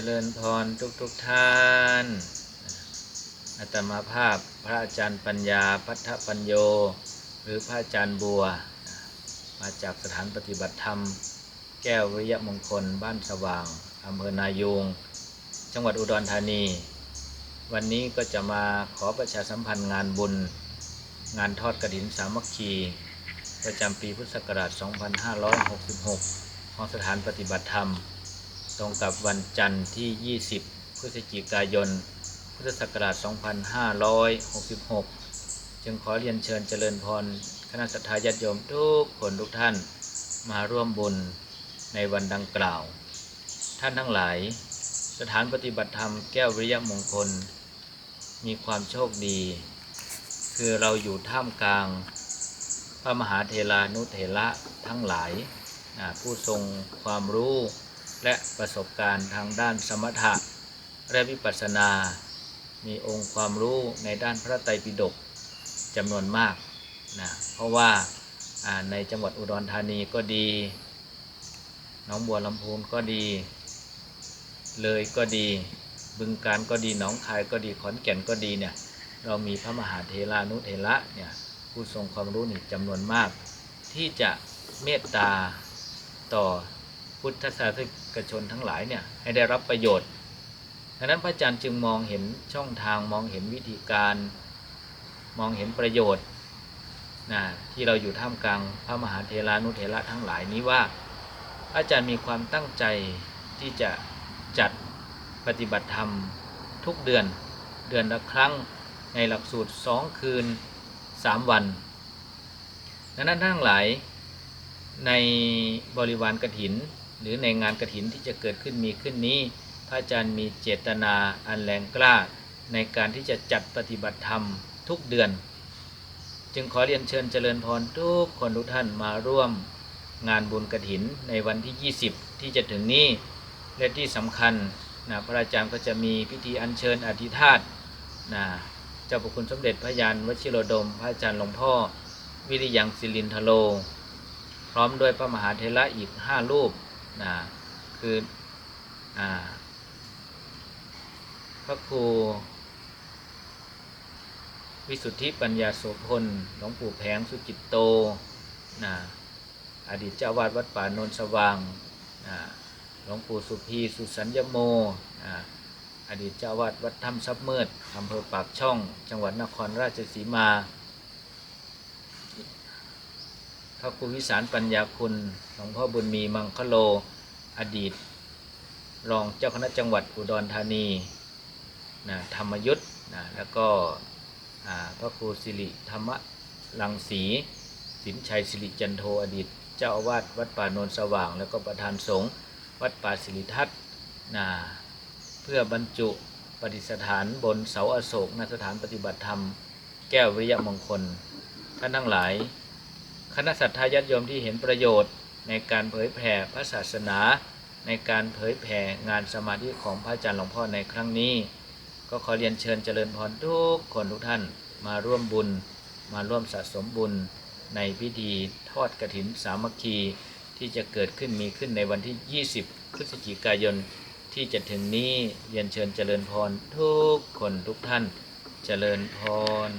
จริญพรทุกทุกๆท่านอาตมาภาพพระอาจารย์ปัญญาพัทธปัญโย หรือพระอาจารย์บัว มาจากสถานปฏิบัติธรรม แก้ววิริยมงคลบ้านสว่างอำเภอนายูงจังหวัดอุดรธานี วันนี้ก็จะมาขอประชาสัมพันธ์งานบุญ งานทอดกระถินสามัคคี ประจำปีพุทธศักราช 2566 ของสถานปฏิบัติธรรม ตรงกับวันจันทร์ที่ 20 พฤศจิกายน พุทธศักราช 2566 จึงขอเรียนเชิญเจริญพรคณะสัตยาญาติโยมทุกคนทุกท่านมาร่วมบุญในวันดังกล่าว ท่านทั้งหลาย สถานปฏิบัติธรรมแก้ววิริยมงคล มีความโชคดี คือเราอยู่ท่ามกลาง พระมหาเทรานุเถระทั้งหลายผู้ทรงความรู้ และประสบการณ์ทางด้านสมถะและวิปัสสนา มีองค์ความรู้ในด้านพระไตรปิฎกจำนวนมากนะเพราะว่าในจังหวัดอุดรธานีก็ดีหนองบัวลำพูนก็ดี เลยก็ดี บึงการก็ดีหนองคายก็ดีขอนแก่นก็ดีเนี่ยเรามีพระมหาเทรานุเถระเนี่ยผู้ทรงความรู้นี่จำนวนมาก ที่จะเมตตาต่อ พุทธศาสนิกชนทั้งหลายเนี่ยให้ได้รับประโยชน์ดังนั้นพระอาจารย์จึงมองเห็นช่องทางมองเห็นวิธีการ มองเห็นประโยชน์นะที่เราอยู่ท่ามกลางพระมหาเทรานุเถระทั้งหลายนี้ว่าพระอาจารย์มีความตั้งใจที่จะจัดปฏิบัติธรรมทุกเดือนเดือนละครั้งในหลักสูตร 2 คืน 3 วันดังนั้นทั้งหลายในบริวารกระถิน หรือในงานกระถินที่จะเกิดขึ้นมีขึ้นนี้ พระอาจารย์มีเจตนาอันแรงกล้า ในการที่จะจัดปฏิบัติธรรมทุกเดือน จึงขอเรียนเชิญเจริญพรทุกคนทุกท่านมาร่วมงานบุญกระถินในวันที่ 20 ที่จะถึงนี้และที่สำคัญนะพระอาจารย์ก็จะมีพิธีอัญเชิญอธิธาตนะเจ้าพระคุณสมเด็จพระยานวชิโรดม พระอาจารย์หลวงพ่อ วิริยังศิลินทโล พร้อมด้วยพระมหาเทระอีกห้ารูป นะคืออาพระครูวิสุทธิปัญญาโสพลหลวงปู่แผงสุจิตโตนะอดีตเจ้าวาดวัดป่าโนนสว่างนะหลวงปู่สุพีสุสัญญโมนะอดีตเจ้าวาดวัดถ้ำซับเมิดอำเภอปากช่อง จังหวัดนครราชสีมา พระครูวิสารปัญญาคุณหลวงพ่อบุญมีมังคโล อดีต รองเจ้าคณะจังหวัดอุดรธานีนะธรรมยุทธ์นะแล้วก็พระครูสิริธรรมรังสีสินชัยสิริจันโทอดีต เจ้าอาวาสวัดป่าโนนสว่าง แล้วก็ประธานสงฆ์วัดป่าสิริทัศน์นะเพื่อบรรจุปฏิสถานบนเสาอโศกณสถานปฏิบัติธรรม แก้ววิริยมงคลท่านทั้งหลาย คณะสัตยาญาติโยมที่เห็นประโยชน์ ในการเผยแผ่พระศาสนา ในการเผยแผ่งานสมาธิของพระอาจารย์หลวงพ่อในครั้งนี้ ก็ขอเรียนเชิญเจริญพรทุกคนทุกท่านมาร่วมบุญ มาร่วมสะสมบุญ ในพิธีทอดกระถินสามัคคี ที่จะเกิดขึ้นมีขึ้นในวันที่ 20 พฤศจิกายนที่จะถึงนี้เรียนเชิญเจริญพรทุกคนทุกท่าน เจริญพร